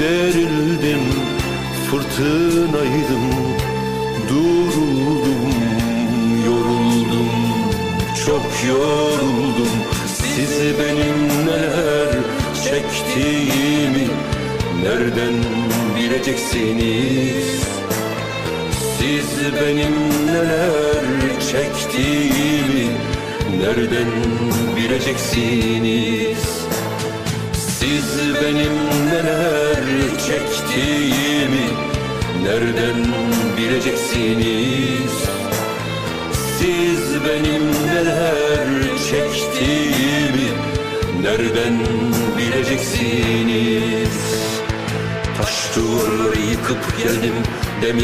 Derildim Fırtınaydım Duruldum Yoruldum Çok yoruldum. Siz benim neler çektiğimi Nereden bileceksiniz? Siz benim neler çektiğimi Nereden bileceksiniz benim neler çektiğimi Nereden bileceksiniz? Siz benim neler çektiğimi Nereden bileceksiniz? Taş duvarları yıkıp geldim demir